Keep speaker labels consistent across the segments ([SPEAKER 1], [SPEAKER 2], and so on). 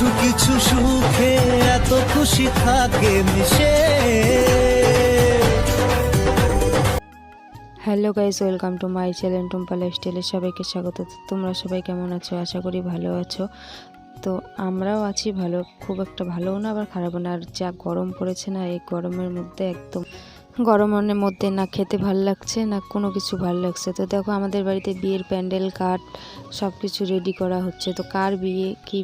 [SPEAKER 1] কিছু কিছু সুখে এত খুশি থাকে মিশে।
[SPEAKER 2] Hello guys welcome to my channel Tumpa লাইফস্টাইলে সবাইকে স্বাগত। তোমরা সবাই কেমন আছো? আশা করি ভালো আছো। তো আমরাও আছি ভালো, খুব একটা ভালোও না, আবার খারাপও না। আর যা গরম পড়েছে না, এই গরমের মধ্যে একদম গরমের মধ্যে না খেতে ভালো লাগছে, না কোনো কিছু ভালো লাগছে। তো দেখো, আমাদের বাড়িতে বিয়ের প্যান্ডেল কাঠ সব কিছু রেডি করা হচ্ছে। তো কার বিয়ে, কী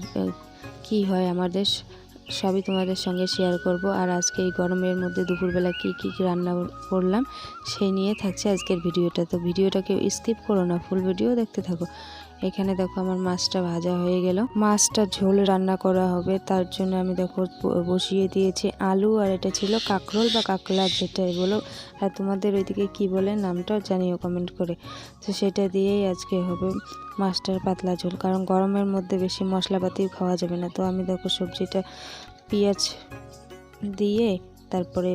[SPEAKER 2] কী হয় আমাদের সবই তোমাদের সঙ্গে শেয়ার করব। আর আজকে এই গরমের মধ্যে দুপুরবেলা কি কি রান্না করলাম, সেই নিয়ে থাকছে আজকের ভিডিওটা তো ভিডিওটাকে স্কিপ করো না ফুল ভিডিও দেখতে থাকো। এখানে দেখো আমার মাছটা ভাজা হয়ে গেল। মাছটা ঝোল রান্না করা হবে, তার জন্য আমি দেখো বসিয়ে দিয়েছি আলু, আর এটা ছিল কাঁকরোল বা কাঁকলা যেটাই বলো। আর তোমাদের ওইদিকে কি বলে নামটা জানিও কমেন্ট করে। তো সেটা দিয়েই আজকে হবে মাছটার পাতলা ঝোল, কারণ গরমের মধ্যে বেশি মশলাপাতি খাওয়া যাবে না। তো আমি দেখো সবজিটা পেঁয়াজ দিয়ে, তারপরে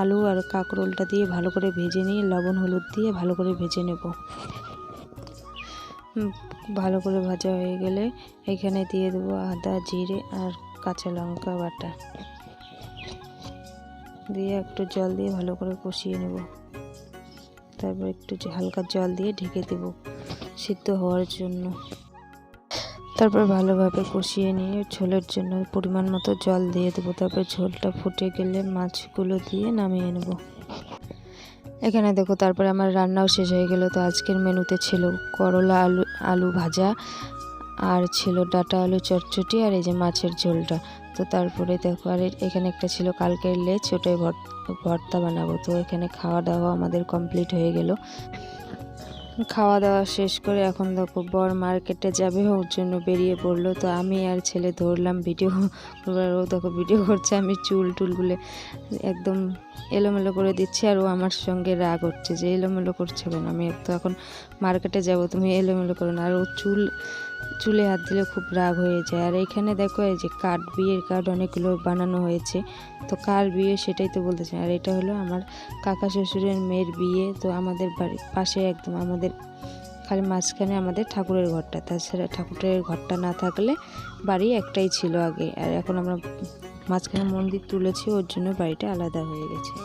[SPEAKER 2] আলু আর কাঁকরোলটা দিয়ে ভালো করে ভেজে নিয়ে, লবণ, হলুদ দিয়ে ভালো করে ভেজে নেব। ভালো করে ভাজা হয়ে গেলে এখানে দিয়ে দেবো আদা, জিরে আর কাঁচা লঙ্কা বাটা। দিয়ে একটু জল দিয়ে ভালো করে কষিয়ে নেব। তারপর একটু হালকা জল দিয়ে ঢেকে দেব সিদ্ধ হওয়ার জন্য। তারপর ভালোভাবে কষিয়ে নিয়ে ঝোলের জন্য পরিমাণ মতো জল দিয়ে দেবো। তারপর ঝোলটা ফুটে গেলে মাছগুলো দিয়ে নামিয়ে নেব। এখানে দেখো, তারপরে আমার রান্নাও শেষ হয়ে গেল। তো আজকের মেনুতে ছিল করলা আলু আলু ভাজা আর ছিল ডাটা আলু চটচটি আর এই যে মাছের ঝোলটা। তো তারপরে দেখো, আর এখানে একটা ছিল কালকের ওটাই ভর- ভর্তা বানাবো। তো এখানে খাওয়া দাওয়া আমাদের কমপ্লিট হয়ে গেল। খাওয়া দাওয়া শেষ করে এখন দেখো বর মার্কেটে যাবে, ওর জন্য বেরিয়ে পড়ল। তো আমি আর ছেলে ধরলাম ভিডিও ও দেখো ভিডিও করছে, আমি চুল টুলগুলো একদম এলোমেলো করে দিচ্ছি আর ও আমার সঙ্গে রাগ হচ্ছে যে, এলোমেলো করছে কেন? আমি তো এখন মার্কেটে যাব, তুমি এলোমেলো করো না। আর ও চুল চুলে হাত দিলে খুব রাগ হয়ে যায়। আর এখানে দেখো এই যে কার্ড বিয়ের কার্ড অনেকগুলো বানানো হয়েছে। তো কার বিয়ে সেটাই তো বলতে চাই আর এটা হলো আমার কাকা শ্বশুরের মেয়ের বিয়ে। তো আমাদের বাড়ির পাশে একদম আমাদের খালি মাঝখানে আমাদের ঠাকুরের ঘরটা। তাছাড়া ঠাকুরের ঘরটা না থাকলে বাড়ি একটাই ছিল আগে। আর এখন আমরা মাঝখানে মন্দির তুলেছি, ওর জন্য বাড়িটা আলাদা হয়ে গেছে।